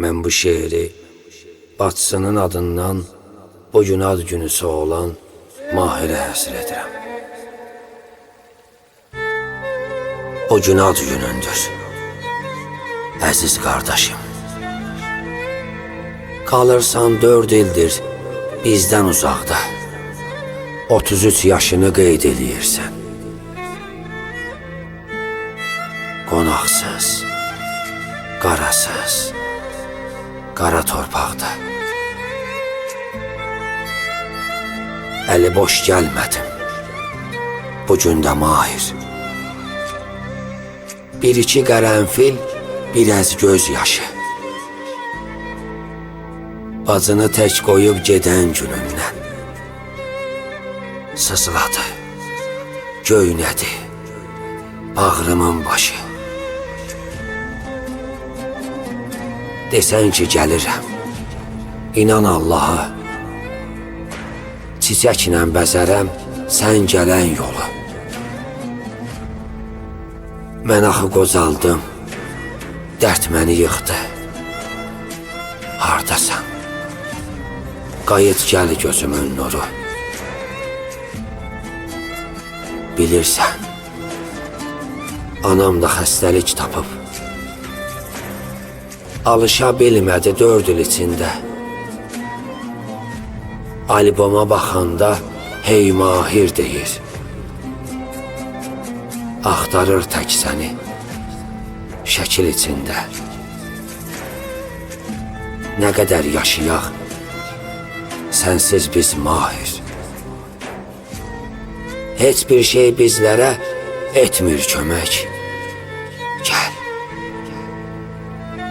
Mən bu şeiri bacısının adından bu gün ad günüsü olan Mahirə həsr edirəm. Bu gün ad günündür. Əziz qardaşım. Qalırsan dörd ildir bizdən uzaqda. 33 yaşını qeyd eləyirsən. Qonaqsız, qarasız, qara torpaqda. Əli boş gəlmədim. Bu gün də mahir. Bir iki qərənfil, bir əz göz yaşı. Bacını tək qoyub gedən günümdən. Sızladı, göynədi, bağrımın başı. Desən ki gəlirəm, inan Allaha. Çiçəklə bəzərəm sən gələn yolu. Mən axı qozaldım, dərd məni yıxdı. Hardasan? Qayıt gəl gözümün nuru. Bilirsən, anam da xəstəlik tapıb. Alışa bilmədi dörd il içində. Alboma baxanda hey mahir deyir. Axtarır tək səni şəkil içində. Nə qədər yaşayaq, sənsiz biz mahir. Heç bir şey bizlərə etmir kömək.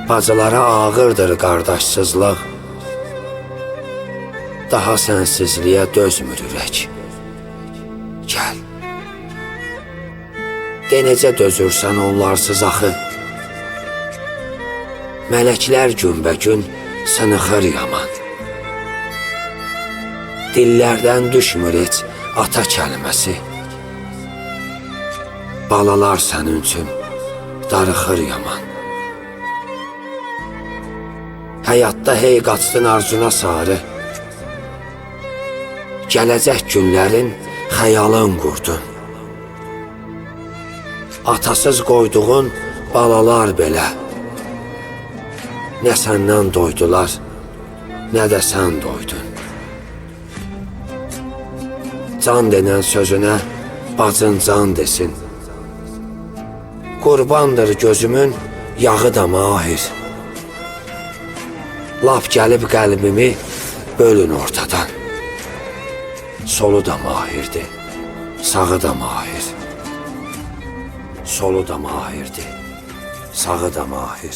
Bacılara ağırdır qardaşsızlıq. Daha sənsizliyə dözmür ürək. Gəl. De necə dözürsən onlarsız axı. Mələklər günbəgün sınıxır yaman. Dillərdən düşmür heç ata kəlməsi. Balalar sənin üçün darıxır yaman. Həyatda hey qaçdın arzuna sarı. Gələcək günlərin xəyalın qurdun. Atasız qoyduğun balalar belə. Nə səndən doydular, nə də sən doydun. Can denən sözünə bacın can desin. Qurbandır gözümün yağı da mahir. Lap gəlib qəlbimi bölün ortadan. Solu da mahirdi, sağı da mahir. Solu da mahirdi, sağı da mahir.